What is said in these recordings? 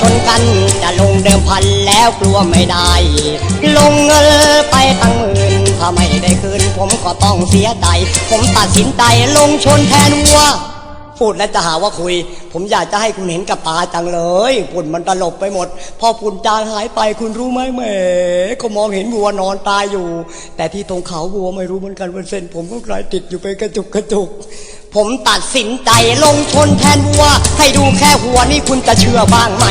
ชนกันจะลงเดิมพันแล้วกลัวไม่ได้ ลงเงินไปตั้งหมื่นถ้าไม่ได้คืนผมก็ต้องเสียใจ ผมตัดสินใจลงชนแทนวัวพูดแล้วจะหาว่าคุย ผมอยากจะให้คุณเห็นกับตาจังเลยฝุ่นมันตลบไปหมด พอฝุ่นจางหายไปคุณรู้ไหมแหมก็มองเห็นวัวนอนตายอยู่ แต่ที่ตรงเขาวัวไม่รู้เหมือนกันว่าเส้น ผมก็กลายติดอยู่ไปกระจุกกระจุก ผมตัดสินใจลงชนแทนวัว ให้ดูแค่หัวนี่คุณจะเชื่อบ้างไหม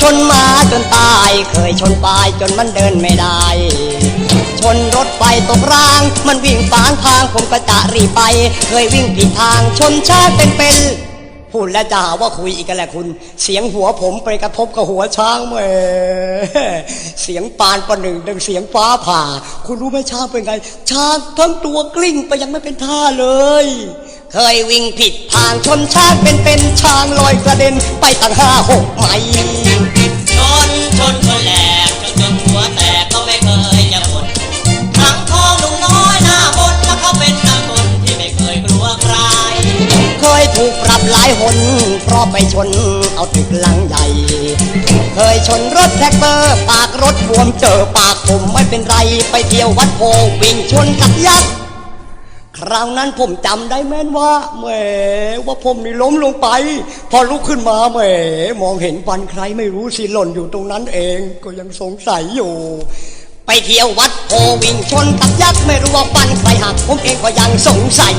ชนมาจนตาย เคยชนปลายจนมันเดินไม่ได้ ชนรถไฟตกราง มันวิ่งฝางทางผมก็จะรีบไป เคยวิ่งผิดทางชนชาติเป็นเป็นพูดแล้วจะหาว่าคุยอีกกันแหละคุณ เสียงหัวผมไปกระทบกับหัวช้างแหม่เสียงปานประหนึ่งดังเสียงฟ้าผ่า คุณรู้ไหมช้างเป็นไง ช้างทั้งตัวกลิ้งไปยังไม่เป็นท่าเลย เคยวิ่งผิดทางชนช้างเป็นเป็นช้างลอยกระเด็นไปตั้งห้าหกไมล์ชนชนชนแหลกจนจนหัวแตกก็ไม่เคยจะบ่นทั้งทองหนุ่มน้อยหน้ามนแล้วก็เป็นนักชนที่ไม่เคยกลัวใครเคยถูกปรับหลายหนเพราะไปชนเอาตึกหลังใหญ่ เคยชนรถแท็กเตอร์ปากรถบวมเจอปากผมไม่เป็นไรไปเที่ยววัดโพวิ่งชนกับยักษ์ ราวนั้นผมจำได้แม่นว่าแหมว่าผมนี่ล้มลงไป พอลุกขึ้นมาแหมมองเห็นฟันใครไม่รู้สิหล่นอยู่ตรงนั้นเองก็ยังสงสัยอยู่ ไปเที่ยววัดโพวิ่งชนกับยักษ์ไม่รู้ว่าฟันใครหักผมเองก็ยังสงสัย